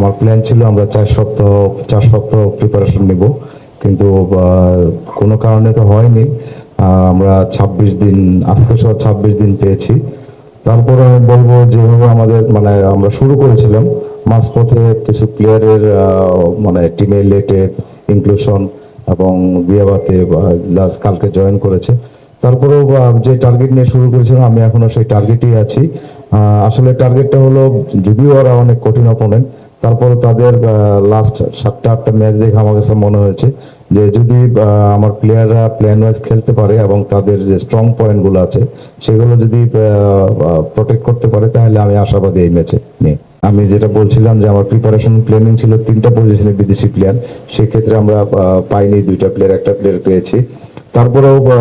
আমার প্ল্যান ছিল আমরা চার সপ্তাহ চার সপ্তাহ প্রিপারেশন নিব। কিন্তু কোনো কারণে তো হয়নি। আমরা ছাব্বিশ দিন, আজকে সহ ছাব্বিশ দিন পেয়েছি। তারপরে আমি বলব যেভাবে আমাদের মানে আমরা শুরু করেছিলাম, মাঝপথে কিছু প্লেয়ারের মানে টিমে লেটে ইনক্লুশন এবং বিয়াবাতে লাস্ট কালকে জয়েন করেছে। তারপরেও যে টার্গেট নিয়ে শুরু করেছিলাম, আমি এখনও সেই টার্গেটই আছি। আসলে টার্গেটটা হলো, যদিও ওরা অনেক কঠিন অপোনেন্ট তারপরে তাদের লাস্ট সাতটা আটটা ম্যাচ দেখে আমার কাছে মনে হয়েছে যে যদি আমার প্লেয়াররা প্ল্যান ওয়াইজ খেলতে পারে এবং তাদের যে স্ট্রং পয়েন্টগুলো আছে সেগুলো যদি প্রোটেক্ট করতে পারে তাহলে আমি আশাবাদী এই ম্যাচে নিয়ে আমি যেটা বলছিলাম যে আমার প্রিপারেশন প্ল্যানিং ছিল তিনটা পজিশনে বিদেশি প্লেয়ার সেক্ষেত্রে আমরা পাইনি দুইটা প্লেয়ার একটা প্লেয়ার পেয়েছি। তারপরেও আহ,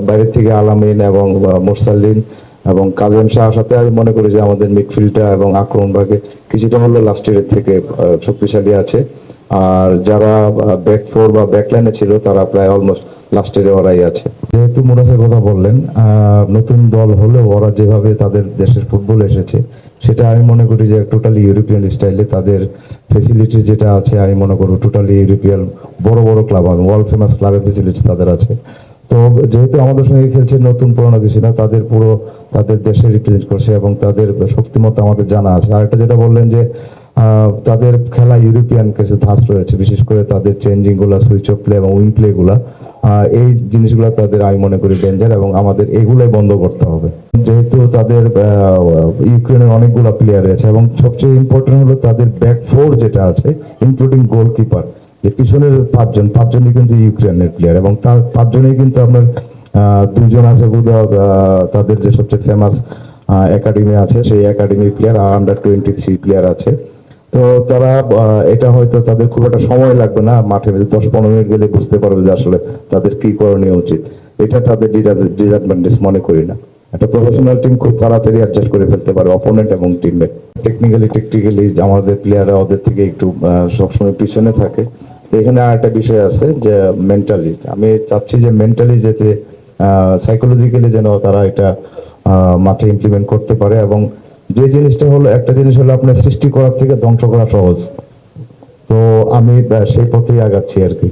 বাইরে থেকে আলামিন এবং মোরসাল্লিন এবং কাজেম শাহ সাথে আমি মনে করি যে আমাদের মিডফিল্ডটা এবং আক্রমণ ভাগে কিছুটা হলো লাস্ট ইয়ারের থেকে শক্তিশালী আছে। আর যারা ব্যাক ফোর বা ব্যাক লাইনে ছিল, তারা প্রায় অলমোস্ট লাস্ট ইয়ারে ওরাই আছে। যেহেতু মুরাসের কথা বললেন নতুন দল হলেও ওরা যেভাবে তাদের দেশের ফুটবল এসেছে, সেটা আমি মনে করি যে টোটালি ইউরোপিয়ান স্টাইলে তাদের ফেসিলিটি যেটা আছে, আমি মনে করব টোটালি ইউরোপিয়ান বড় বড় ক্লাব ওয়ার্ল্ড ফেমাস ক্লাবের ফেসিলিটি তাদের আছে। তো যেহেতু আমাদের সঙ্গে খেলছে নতুন পুরোনো কিছু না, তাদের পুরো তাদের দেশে রিপ্রেজেন্ট করছে এবং তাদের শক্তিমত্তা আমাদের জানা আছে। আর একটা যেটা বললেন যে তাদের খেলা ইউরোপিয়ান কিছু ধাঁচ রয়েছে, বিশেষ করে তাদের চেঞ্জিংগুলা সুইচ অফ প্লে এবং উইং প্লে গুলা। এই জিনিসগুলো তাদের আমি মনে করি ডেঞ্জার এবং আমাদের এগুলোই বন্ধ করতে হবে। যেহেতু তাদের ইউক্রেনের অনেকগুলো প্লেয়ার আছে এবং সবচেয়ে ইম্পর্টেন্ট হলো তাদের ব্যাক ফোর যেটা আছে ইনক্লুডিং গোলকিপার পিছনের পাঁচজন, পাঁচজনই কিন্তু ইউক্রেনের প্লেয়ার এবং তার পাঁচজনেই কিন্তু আপনার দুজন আছে বোধহয় তাদের যে সবচেয়ে ফেমাস একাডেমি আছে, সেই একাডেমি প্লেয়ার আর আন্ডার টোয়েন্টি থ্রি প্লেয়ার আছে। তো তারা এটা হয়তো তাদের খুব একটা সময় লাগবে না, মাঠে দশ পনেরো মিনিট গেলে বুঝতে পারবে যে আসলে তাদের কি করণীয় উচিত। এটা তাদের ডিসঅ্যাডভান্টেজ মনে করি না। একটা প্রফেশনাল টিম খুব তাড়াতাড়ি অ্যাডজাস্ট করে ফেলতে পারে অপোনেন্ট এবং টিমমেট টেকনিক্যালি টেকনিক্যালি আমাদের প্লেয়াররা ওদের থেকে একটু সবসময় পিছনে থাকে। এখানে আর একটা বিষয় আছে যে মেন্টালি আমি চাচ্ছি যে মেন্টালি যেতে সাইকোলজিক্যালি যেন তারা এটা মাঠে ইমপ্লিমেন্ট করতে পারে এবং যে জিনিসটা হলো, একটা জিনিস হলো আপনার সৃষ্টি করার থেকে ধ্বংস করা সহজ। তো আমি সেই পথেই আগাচ্ছি আর কি।